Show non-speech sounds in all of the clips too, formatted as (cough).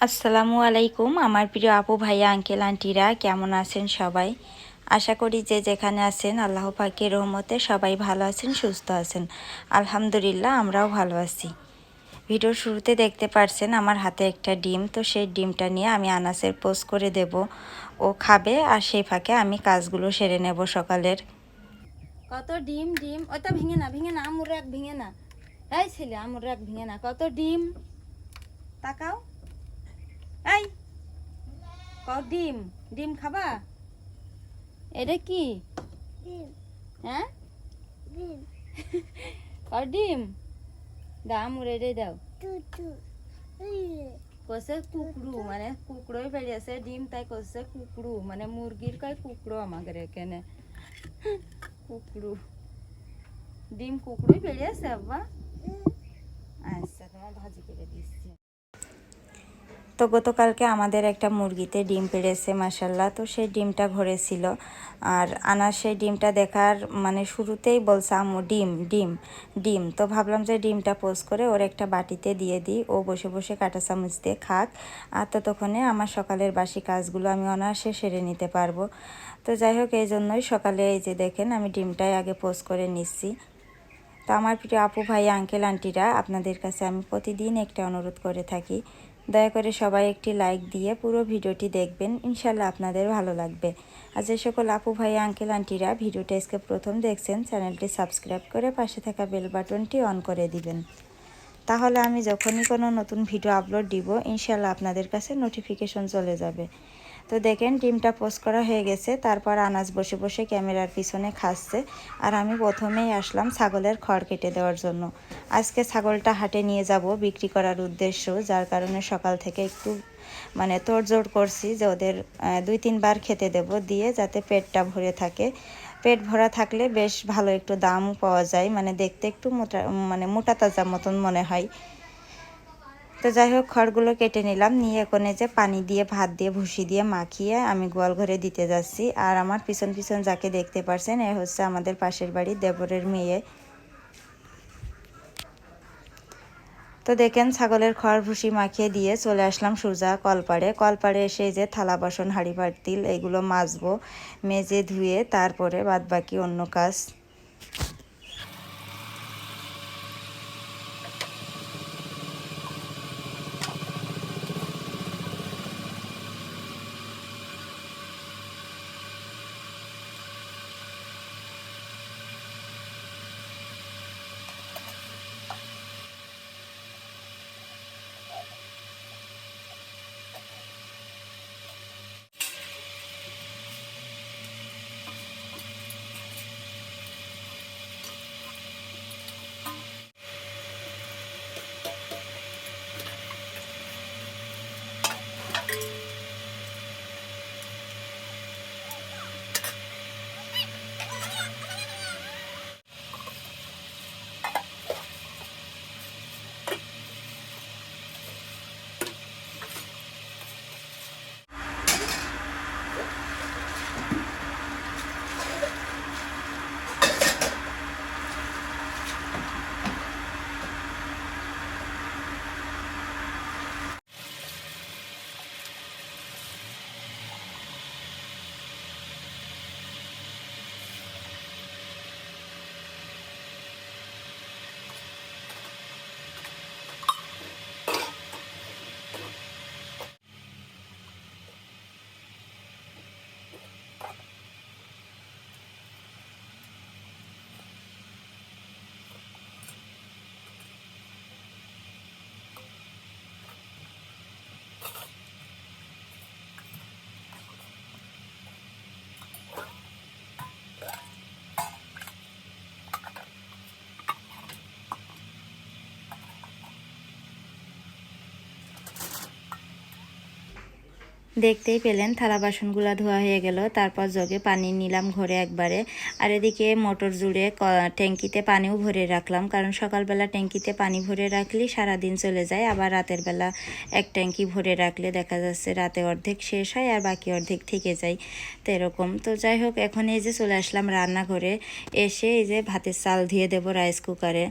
আসসালামু আলাইকুম, আমার প্রিয় আপু ভাইয়া, আঙ্কেল, আন্টিরা, কেমন আছেন সবাই? আশা করি যে যেখানে আছেন, আল্লাহ পাকের রহমতে সবাই ভালো আছেন, সুস্থ আছেন। আলহামদুলিল্লাহ, আমরাও ভালো আছি। ভিডিওর শুরুতে দেখতে পারছেন, আমার হাতে একটা ডিম, তো সেই ডিমটা নিয়ে আমি আনাসের পোস্ট করে দেব। ও খাবে, আর সেই ফাঁকে আমি কাজগুলো সেরে নেব সকালের। কত ডিম ডিম? ওটা ভেঙে না ভেঙে না, আমুর এক ভেঙে না। এই ছেলে, আমুর এক ভেঙে না। কত ডিম? তাকাও। এই কত ডিম ডিম খাবা? এটা কি? হ্যাঁ? কত ডিম? (laughs) দা আমুর এটাই দাও। কষে কুকড়ু মানে কুকড়োই বেরিয়েছে ডিম তাই কষে কুকড়ু মানে মুরগির কয় কুকড়ো আমাদের এখানে কুকড়ু ডিম কুকড়ুই বেরিয়েছে আব্বা। আচ্ছা তোমার ভাজি করে দিচ্ছি তো গতকালকে আমাদের একটা মুরগিতে ডিম পেড়েছে মাসাল্লাহ তো সেই ডিমটা ঘরেছিল। আর আনার সেই ডিমটা দেখার মানে শুরুতেই বলছে, আম্মু, ডিম ডিম ডিম। তো ভাবলাম যে ডিমটা পোস্ট করে ওর একটা বাটিতে দিয়ে দিই। ও বসে বসে কাঁটা চামচ দিয়ে খাক। আর ততক্ষণে আমার সকালের বাসি কাজগুলো আমি অনায়াসে সেরে নিতে পারব। তো যাই হোক, এই জন্যই সকালে এই যে দেখেন, আমি ডিমটাই আগে পোস্ট করে নিচ্ছি। তো আমার প্রিয় আপু ভাই, আঙ্কেল, আন্টিরা, আপনাদের কাছে আমি প্রতিদিন একটা অনুরোধ করে থাকি। দয়া করে সবাই একটি লাইক দিয়ে পুরো ভিডিওটি দেখবেন। ইনশাল্লাহ আপনাদের ভালো লাগবে। আর যে সকল আপু ভাই আঙ্কেল আন্টিরা ভিডিওটা আজকে প্রথম দেখছেন, চ্যানেলটি সাবস্ক্রাইব করে পাশে থাকা বেল বাটনটি অন করে দিবেন। তাহলে আমি যখনই কোনো নতুন ভিডিও আপলোড দিব ইনশাল্লাহ আপনাদের কাছে নোটিফিকেশন চলে যাবে। তো দেখেন ডিমটা পোস্ট করা হয়ে গেছে। তারপর আনাজ বসে বসে ক্যামেরার পিছনে খাচ্ছে। আর আমি প্রথমেই আসলাম ছাগলের খড় কেটে দেওয়ার জন্য। আজকে ছাগলটা হাটে নিয়ে যাব বিক্রি করার উদ্দেশ্য, যার কারণে সকাল থেকে একটু মানে তোড়জোড় করছি যে ওদের দুই তিনবার খেতে দেব দিয়ে যাতে পেটটা ভরে থাকে। পেট ভরা থাকলে বেশ ভালো একটু দামও পাওয়া যায় মানে দেখতে একটু মোটা মানে মোটা তাজা মতন মনে হয়। তো যাই হোক, খড়গুলো কেটে নিলাম। নিয়ে এখন যে পানি দিয়ে, ভাত দিয়ে, ভুসি দিয়ে মাখিয়ে আমি গোয়াল ঘরে দিতে যাচ্ছি। আর আমার পিছন পিছন যাকে দেখতে পারছেন, এ হচ্ছে আমাদের পাশের বাড়ির দেবরের মেয়ে। তো দেখেন, ছাগলের খড়, ভুসি মাখিয়ে দিয়ে চলে আসলাম সোজা কলপাড়ে। কলপাড়ে এসে যে থালা, বাসন, হাঁড়ি পাতিল এগুলো মাজবো, মেজে ধুয়ে তারপরে বাদবাকি অন্য কাজ। দেখতেই পেলেন থালা বাসনগুলো ধোয়া হয়ে গেল, তারপর জগে পানি নিলাম ঘরে একবারে। আর এদিকে মোটর জুড়ে ট্যাঙ্কিতে পানিও ভরে রাখলাম, কারণ সকালবেলা ট্যাঙ্কিতে পানি ভরে রাখলে সারাদিন চলে যায়, আবার রাতের বেলা এক ট্যাঙ্কি ভরে রাখলে দেখা যাচ্ছে রাতে অর্ধেক শেষ হয় আর বাকি অর্ধেক থেকে যায়, তো এরকম। তো যাই হোক, এখন এই যে চলে আসলাম রান্নাঘরে, এসে এই যে ভাতের চাল ধুয়ে দেবো রাইস কুকারে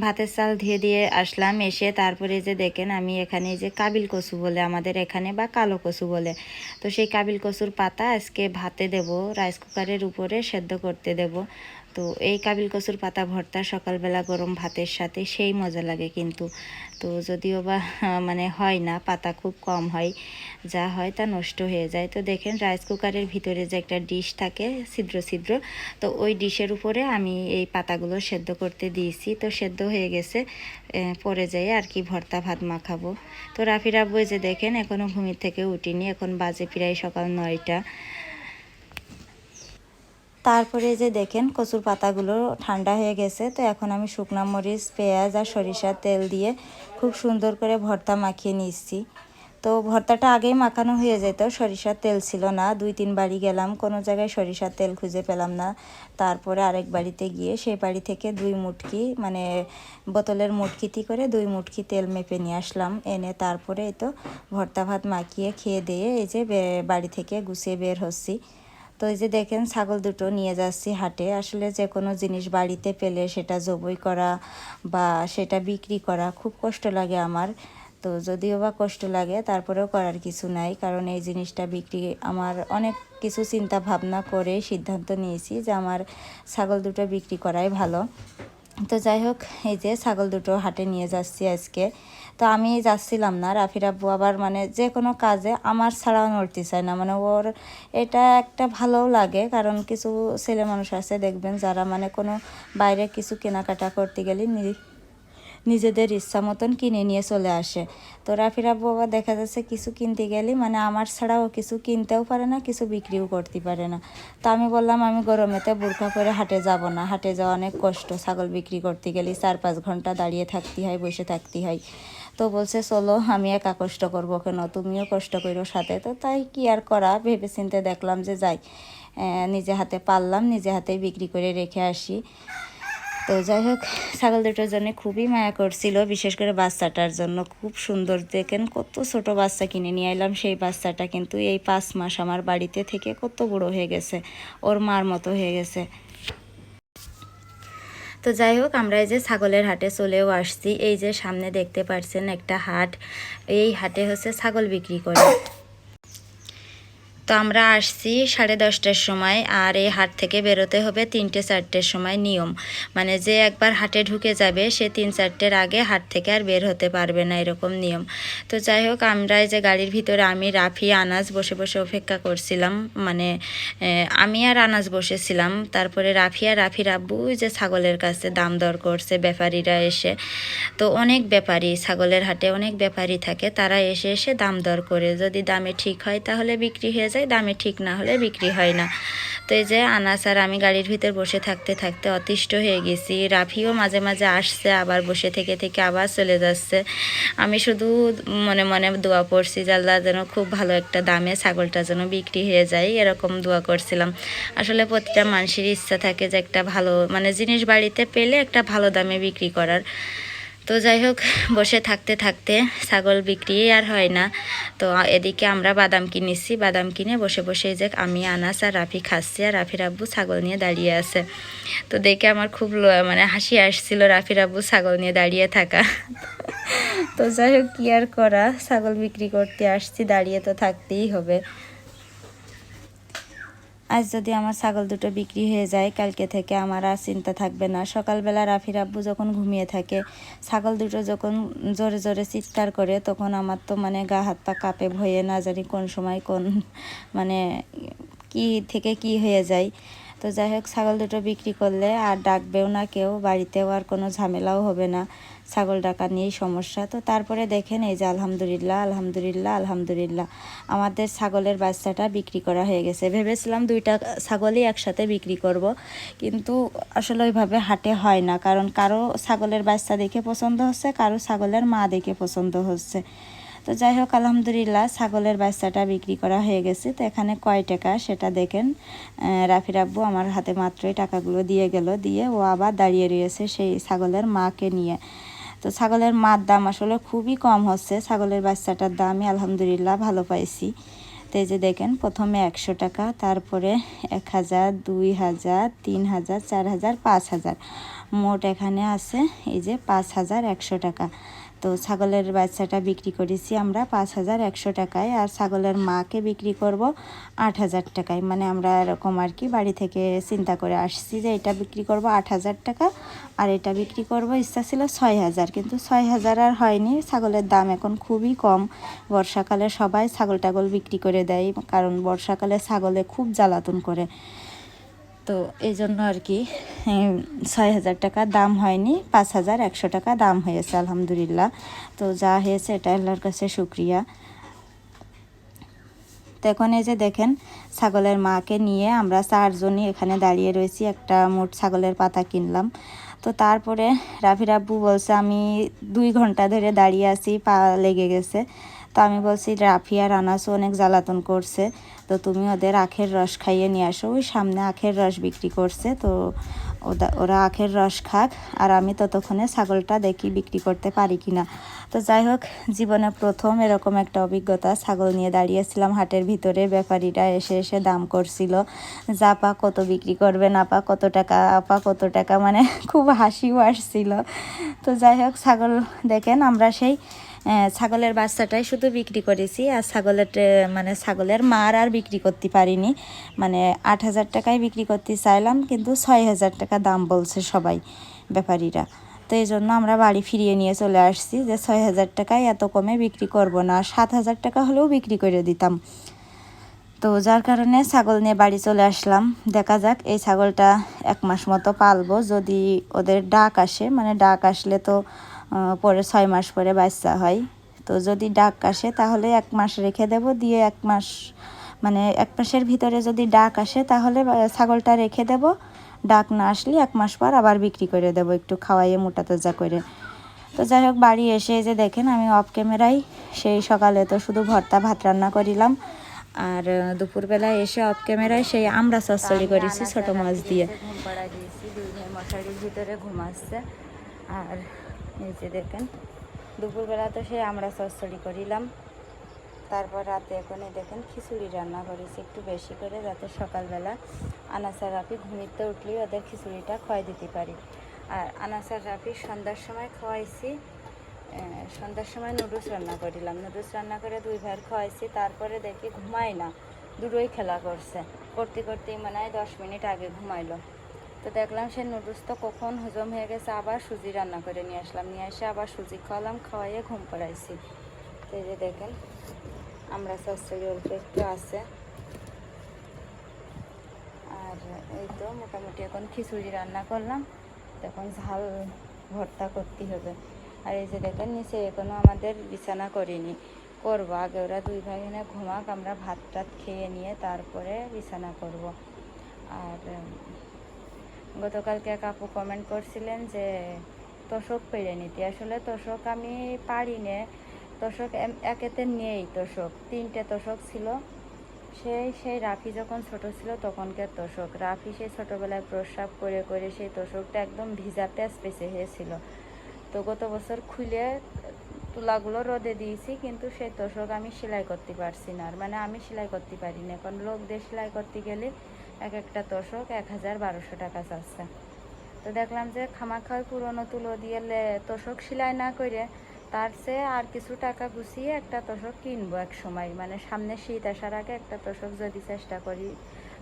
ভাতের চাল ধুয়ে দিয়ে আসলাম। এসে তারপরে যে দেখেন, আমি এখানে যে কাবিল কচু বলে আমাদের এখানে, বা কালো কচু বলে। তো সেই কাবিল কচুর পাতা আজকে ভাতে দেব রাইস কুকারের উপরে সেদ্ধ করতে দেব। তো এই কাবিল কচুর পাতা ভর্তা সকালবেলা গরম ভাতের সাথে সেই মজা লাগে কিন্তু। তো যদিও বা মানে হয় না, পাতা খুব কম হয়, যা হয় তা নষ্ট হয়ে যায়। তো দেখেন রাইস কুকারের ভিতরে যে একটা ডিশ থাকে, ছিদ্র ছিদ্র, তো ওই ডিশের উপরে আমি এই পাতাগুলো সেদ্ধ করতে দিয়েছি। তো সেদ্ধ হয়ে গেছে পরে যাই আর কি ভর্তা ভাত মাখাবো। তো রাফি রাব্বু এই যে দেখেন এখনও ঘুমির থেকে উঠিনি, এখন বাজে প্রায় সকাল নয়টা। তারপরে যে দেখেন কচুর পাতাগুলো ঠান্ডা হয়ে গেছে, তো এখন আমি শুকনা মরিচ, পেঁয়াজ আর সরিষার তেল দিয়ে খুব সুন্দর করে ভর্তা মাখিয়ে নিচ্ছি। তো ভর্তাটা আগেই মাখানো হয়ে যেত, সরিষার তেল ছিল না, দুই তিন বাড়ি গেলাম, কোনো জায়গায় সরিষার তেল খুঁজে পেলাম না। তারপরে আরেক বাড়িতে গিয়ে সেই বাড়ি থেকে দুই মুটকি মানে বোতলের মুটকিতি করে দুই মুটকি তেল মেপে নিয়ে আসলাম। এনে তারপরে এই তো ভর্তা ভাত মাখিয়ে খেয়ে দিয়ে এই যে বাড়ি থেকে গুছিয়ে বের হচ্ছি। তো এই যে দেখেন, ছাগল দুটো নিয়ে যাচ্ছি হাটে। আসলে যে কোনো জিনিস বাড়িতে পেলে সেটা জবই করা বা সেটা বিক্রি করা খুব কষ্ট লাগে আমার। তো যদিও বা কষ্ট লাগে, তারপরেও করার কিছু নাই। কারণ এই জিনিসটা বিক্রি, আমার অনেক কিছু চিন্তা ভাবনা করে সিদ্ধান্ত নিয়েছি যে আমার ছাগল দুটো বিক্রি করাই ভালো। তো যাই হোক, এই যে ছাগল দুটো হাটে নিয়ে যাচ্ছি আজকে। তো আমি যাচ্ছিলাম না, রাফির আব্বু আবার মানে যে কোনো কাজে আমার ছাড়াও নড়তে চায় না। মানে ওর এটা একটা ভালোও লাগে, কারণ কিছু ছেলে মানুষ আছে দেখবেন যারা মানে কোনো বাইরে কিছু কেনাকাটা করতে গেলে নিজেদের ইচ্ছা মতন কিনে নিয়ে চলে আসে। তো রাফির আব্বু আবার দেখা যাচ্ছে কিছু কিনতে গেলে মানে আমার ছাড়াও কিছু কিনতেও পারে না, কিছু বিক্রিও করতে পারে না। তো আমি বললাম, আমি গরমেতে বোরখা পরে হাটে যাব না, হাটে যাওয়া অনেক কষ্ট। ছাগল বিক্রি করতে গেলে চার পাঁচ ঘণ্টা দাঁড়িয়ে থাকতে হয়, বসে থাকতে হয়। তো বলছে, চলো, আমি একা কষ্ট করব কেন? তুমিও কষ্ট করো সাথে। তো তাই কি আর করা? ভেবে চিন্তে দেখলাম যে, যাই নিজে হাতে পারলাম, নিজে হাতে বিক্রি করে রেখে আসি। তো যাই হোক, ছাগল দুটোর জন্য খুবই মায়া করছিল, বিশেষ করে বাচ্চাটার জন্য। খুব সুন্দর, দেখেন কত ছোট বাচ্চা কিনে নিয়ে এলাম সেই বাচ্চাটা কিন্তু এই পাঁচ মাস আমার বাড়িতে থেকে কত বড় হয়ে গেছে, ওর মার মতো হয়ে গেছে। তো যাই হোক, আমরা এই যে ছাগলের হাটে চলেও আসছি। এই যে সামনে দেখতে পাচ্ছেন একটা হাট। এই হাটে হচ্ছে ছাগল বিক্রি করে। তো আমরা আসছি সাড়ে দশটার সময় আর এই হাট থেকে বেরোতে হবে তিনটে চারটের সময় নিয়ম। মানে যে একবার হাটে ঢুকে যাবে, সে তিন চারটের আগে হাট থেকে আর বের হতে পারবে না এরকম নিয়ম। তো যাই হোক, আমরা যে গাড়ির ভিতরে আমি, রাফি, আনাজ বসে বসে অপেক্ষা করছিলাম। মানে আমি আর আনাজ বসেছিলাম। তারপরে রাফি আর রাফি রাব্বু যে ছাগলের কাছে দাম দর করছে, ব্যাপারীরা এসে। তো অনেক ব্যাপারী, ছাগলের হাটে অনেক ব্যাপারী থাকে। তারা এসে এসে দাম দর করে। যদি দামে ঠিক হয়, তাহলে বিক্রি হয়ে যায়। দামে ঠিক না হলে বিক্রি হয় না। তো এই যে আনাস আর আমি গাড়ির ভিতর বসে থাকতে থাকতে অতিষ্ঠ হয়ে গেছি। রাফিও মাঝে মাঝে আসছে, আবার বসে থেকে থেকে আবার চলে যাচ্ছে। আমি শুধু মনে মনে দোয়া পড়ছি যে আল্লাহ যেন খুব ভালো একটা দামে ছাগলটা যেন বিক্রি হয়ে যায়, এরকম দোয়া করছিলাম। আসলে প্রতিটা মানুষের ইচ্ছা থাকে যে একটা ভালো মানে জিনিস বাড়িতে পেলে একটা ভালো দামে বিক্রি করার। তো যাই হোক, বসে থাকতে থাকতে ছাগল বিক্রি আর হয় না। তো এদিকে আমরা বাদাম কিনেছি। বাদাম কিনে বসে বসে যে আমি, আনাস আর রাফি খাচ্ছি আর রাফির আব্বু ছাগল নিয়ে দাঁড়িয়ে আছে। তো দেখে আমার খুব মানে হাসি আসছিল রাফির আব্বু ছাগল নিয়ে দাঁড়িয়ে থাকা। তো যাই হোক, কি আর করা? ছাগল বিক্রি করতে আসছি, দাঁড়িয়ে তো থাকতেই হবে। আজ যদি আমার ছাগল দুটো বিক্রি হয়ে যায়, কালকে থেকে আমার আর চিন্তা থাকবে না। সকালবেলা রাফির আব্বু যখন ঘুমিয়ে থাকে, ছাগল দুটো যখন জোরে জোরে চিৎকার করে, তখন আমার তো মানে গা হাত পা কাঁপে ভয়ে, না জানি কোন সময় কোন (laughs) মানে কি থেকে কি হয়ে যায়। তো যাই হোক, ছাগল দুটো বিক্রি করলে আর ডাকবেও না কেউ, বাড়িতেও আর কোনো ঝামেলাও হবে না। ছাগল ডাকা নিয়েই সমস্যা। তো তারপরে দেখেন এই যে আলহামদুলিল্লাহ আলহামদুলিল্লাহ আলহামদুলিল্লাহ। আমাদের ছাগলের বাচ্চাটা বিক্রি করা হয়ে গেছে। ভেবেছিলাম দুইটা ছাগলই একসাথে বিক্রি করব, কিন্তু আসলে ওইভাবে হাটে হয় না, কারণ কারও ছাগলের বাচ্চা দেখে পছন্দ হচ্ছে, কারও ছাগলের মা দেখে পছন্দ হচ্ছে। তো যাই হোক, আলহামদুলিল্লাহ ছাগলের বাচ্চাটা বিক্রি করা হয়ে গেছে। তো এখানে কয় টাকা সেটা দেখেন। রাফি রাব্বু আমার হাতে মাত্রই টাকাগুলো দিয়ে গেল, দিয়ে ও আবার দাঁড়িয়ে রয়েছে সেই ছাগলের মাকে নিয়ে। তো ছাগলের মার দাম আসলে খুবই কম হচ্ছে। ছাগলের বাচ্চাটার দামই আলহামদুলিল্লাহ ভালো পাইছি। তো যে দেখেন, প্রথমে একশো টাকা, তারপরে এক হাজার, দুই হাজার, তিন হাজার, চার হাজার, পাঁচ হাজার। মোট এখানে আছে এই যে পাঁচ হাজার একশো টাকা। তো ছাগলের বাচ্চাটা বিক্রি করেছি আমরা পাঁচ হাজার একশো টাকায়। আর ছাগলের মাকে বিক্রি করব আট হাজার টাকায়। মানে আমরা এরকম আর কি বাড়ি থেকে চিন্তা করে আসছি যে এটা বিক্রি করব আট হাজার টাকা, আর এটা বিক্রি করব ইচ্ছা ছিল ছয় হাজার। কিন্তু ছয় হাজার আর হয়নি। ছাগলের দাম এখন খুবই কম। বর্ষাকালে সবাই ছাগল টাগল বিক্রি করে দেয়, কারণ বর্ষাকালে ছাগলে খুব জ্বালাতন করে। তো এই জন্য আর কি ছয় হাজার টাকা দাম হয়নি, পাঁচ হাজার একশো টাকা দাম হয়েছে, আলহামদুলিল্লাহ। তো যা হয়েছে এটা আল্লাহর কাছে শুক্রিয়া। তো এখন এই যে দেখেন, ছাগলের মাকে নিয়ে আমরা চারজনই এখানে দাঁড়িয়ে রয়েছি, একটা মোট ছাগলের পাতা কিনলাম। তো তারপরে রাফির আব্বু বলছে, আমি দুই ঘণ্টা ধরে দাঁড়িয়ে আছি, পা লেগে গেছে। তো আমি বলছি, রাফি আর আনাসও অনেক জ্বালাতন করছে, তো তুমি ওদের আখের রস খাইয়ে নিয়ে আসো। ওই সামনে আখের রস বিক্রি করছে, তো ওরা আখের রস খাক, আর আমি ততক্ষণে ছাগলটা দেখি বিক্রি করতে পারি কিনা। তো যাই হোক, জীবনে প্রথম এরকম একটা অভিজ্ঞতা, ছাগল নিয়ে দাঁড়িয়েছিলাম, হাটের ভিতরে ব্যাপারীরা এসে এসে দাম করছিল জাপা কত বিক্রি করবেন আপা কত টাকা আপা কত টাকা? মানে খুব হাসিও আসছিল। তো যাই হোক, ছাগল দেখেন, আমরা সেই ছাগলের বাচ্চাটাই শুধু বিক্রি করেছি, আর ছাগলের মানে ছাগলের মার আর বিক্রি করতে পারিনি। মানে আট হাজার টাকায় বিক্রি করতে চাইলাম, কিন্তু ছয় হাজার টাকা দাম বলছে সবাই, ব্যাপারীরা। তো এই জন্য আমরা বাড়ি ফিরিয়ে নিয়ে চলে আসছি যে ছয় হাজার টাকায় এত কমে বিক্রি করব না সাত হাজার টাকা হলেও বিক্রি করে দিতাম। তো যার কারণে ছাগল নিয়ে বাড়ি চলে আসলাম। দেখা যাক এই ছাগলটা এক মাস মতো পালবো, যদি ওদের ডাক আসে মানে ডাক আসলে তো পরে ছয় মাস পরে বাচ্চা হয়। তো যদি ডাক আসে তাহলে এক মাস রেখে দেব দিয়ে এক মাস মানে এক মাসের ভিতরে যদি ডাক আসে তাহলে ছাগলটা রেখে দেব। ডাক না আসলে এক মাস পর আবার বিক্রি করে দেব একটু খাওয়াইয়ে মোটা তাজা করে। তো যাই হোক বাড়ি এসে যে দেখেন আমি অফ ক্যামেরাই সেই সকালে তো শুধু ভর্তা ভাত রান্না করিলাম। আর আহ, দুপুরবেলায় এসে অফ ক্যামেরায় সেই আমরা চচ্চড়ি করেছি ছোট মাছ দিয়ে। ঘুম পাড়া দিয়েছি দুই মশারির ভিতরে ঘুমাচ্ছে আর এই যে দেখেন, দুপুরবেলা তো সেই আমরা চচ্চড়ি করিলাম। তারপর রাতে এখন দেখেন খিচুড়ি রান্না করেছি একটু বেশি করে যাতে সকালবেলা আনাসার রাফি ঘুমিতে উঠলেই ওদের খিচুড়িটা খাওয়াই দিতে পারি। আর আনাসার রাফি সন্ধ্যার সময় খাওয়াইছি সন্ধ্যার সময় নুডলস রান্না করিলাম। নুডলস রান্না করে দুই ভাইয়ের খাওয়াইছি তারপরে দেখি ঘুমাই না, দুটোই খেলা করছে। করতে করতেই মনে হয় দশ মিনিট আগে ঘুমাইলো। তো দেখলাম সে নুডলস তো কখন হজম হয়ে গেছে, আবার সুজি রান্না করে নিয়ে আসলাম। নিয়ে এসে আবার সুজি খাওয়ালাম, খাওয়াইয়ে ঘুম পড়াইছি। তো এই যে দেখেন, আমরা চচ্চড়ি অল্প একটু আছে। আর এই তো মোটামুটি এখন খিচুড়ি রান্না করলাম। তখন ঝাল ভর্তা করতে হবে। আর এই যে দেখেন, নিচে এখনও আমাদের বিছানা করিনি। করব, আগে ওরা দুই ভাই এখানে ঘুমাক, আমরা ভাত টাত খেয়ে নিয়ে তারপরে বিছানা করব। আর গতকালকে এক আপু কমেন্ট করছিলেন যে, তোষক পেরে নিতে। আসলে তোষক আমি পারি না তোষক একেতে নেই তোষক। তিনটে তোষক ছিল। সেই সেই রাফি যখন ছোট ছিল তখনকার তোষক। রাফি সেই ছোটবেলায় প্রস্রাব করে করে সেই তোষকটা একদম ভিজা প্যাচ পেঁচে হয়েছিল তো গত বছর খুলে তুলাগুলো রোদে দিয়েছি, কিন্তু সেই তোষক আমি সেলাই করতে পারছি না। আর মানে আমি সেলাই করতে পারি না। এখন লোক দিয়ে সেলাই করতে গেলে এক একটা তোষক এক হাজার বারোশো টাকা চাচ্ছে। তো দেখলাম যে খামাখাওয়াই পুরনো তুলো দিয়ে তোষক সেলাই না করে তার চেয়ে আর কিছু টাকা গুছিয়ে একটা তোষক কিনবো এক সময়। মানে সামনে শীত আসার আগে একটা তোষক যদি চেষ্টা করি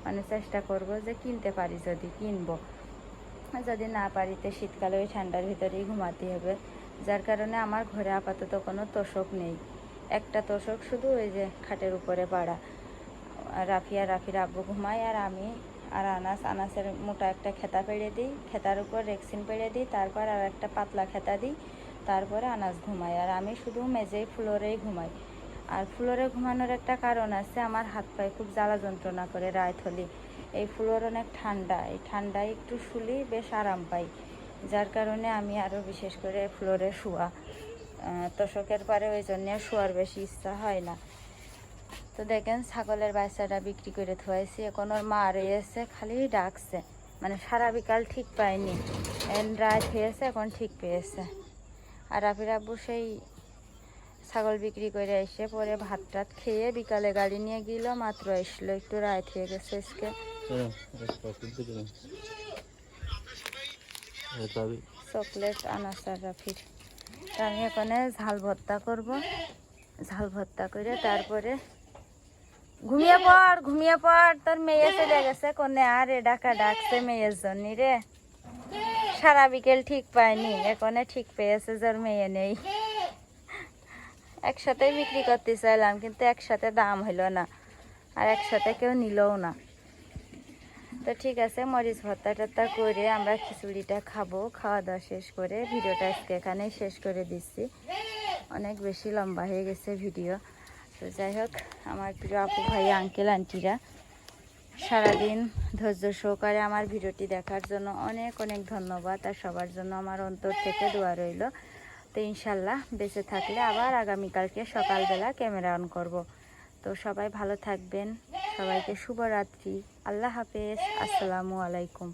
মানে চেষ্টা করব যে কিনতে পারি যদি কিনবো। যদি না পারিতে শীতকালে ওই ঠান্ডার ভিতরেই ঘুমাতে হবে। যার কারণে আমার ঘরে আপাতত কোনো তোষক নেই। একটা তোষক শুধু ওই যে খাটের উপরে পাড়া। রাফি আর রাফির আব্বু ঘুমায় আর আমি আর আনাস, আনাসের মোটা একটা খেতা পেড়ে দিই। খেতার উপর রেক্সিন পেড়ে দিই, তারপর আর একটা পাতলা খেতা দিই, তারপরে আনাস ঘুমায়। আর আমি শুধু মেঝেই ফ্লোরেই ঘুমাই। আর ফ্লোরে ঘুমানোর একটা কারণ আছে, আমার হাত পায়ে খুব জ্বালা যন্ত্রণা করে রায় থলি এই ফ্লোর অনেক ঠান্ডা, এই ঠান্ডায় একটু শুলি বেশ আরাম পাই। যার কারণে আমি আরও বিশেষ করে ফ্লোরে শোয়া। তোষকের পরে ওই জন্য শোয়ার বেশি ইচ্ছা হয় না। তো দেখেন ছাগলের বাচ্চাটা বিক্রি করে থুয়াইছি এখন ওর মা রয়েছে খালি ডাকছে। মানে সারা বিকাল ঠিক পায়নি। রাত হয়েছে এখন ঠিক পেয়েছে। আর রাফির আব্বু সেই ছাগল বিক্রি করে এসে পরে ভাত টাত খেয়ে বিকালে গাড়ি নিয়ে গেল মাত্র আসলো একটু রাত হয়ে গেছে আজকে। চকলেট আনাসার রাফির। আমি এখানে ঝাল ভর্তা করব। ঝাল ভর্তা করে তারপরে ঘুমিয়ে পড় ঘুমিয়ে পড়। তোর মেয়ে চলে গেছে কোনে, আর এ ডাকা ডাকছে মেয়ের জন্য রে। সারা বিকেল ঠিক পায়নি এখানে ঠিক পেয়েছে যার মেয়ে নেই। একসাথে বিক্রি করতে চাইলাম, কিন্তু একসাথে দাম হইল না, আর একসাথে কেউ নিলও না। তো ঠিক আছে, মরিচ ভর্তা টর্তা করে আমরা খিচুড়িটা খাব, খাওয়া দাওয়া শেষ করে ভিডিওটা আজকে এখানেই শেষ করে দিচ্ছি। অনেক বেশি লম্বা হয়ে গেছে ভিডিও। তো যাই হোক, আমার প্রিয় আপু ভাই আঙ্কেল আন্টিরা সারাদিন ধৈর্য সহকারে আমার ভিডিওটি দেখার জন্য অনেক অনেক ধন্যবাদ আর সবার জন্য আমার অন্তর থেকে দোয়া রইল। তো ইনশাল্লাহ বেঁচে থাকলে আবার আগামীকালকে সকালবেলা ক্যামেরা অন করব। তো সবাই ভালো থাকবেন, সবাইকে শুভরাত্রি, আল্লাহ হাফেজ, আসসালামু আলাইকুম।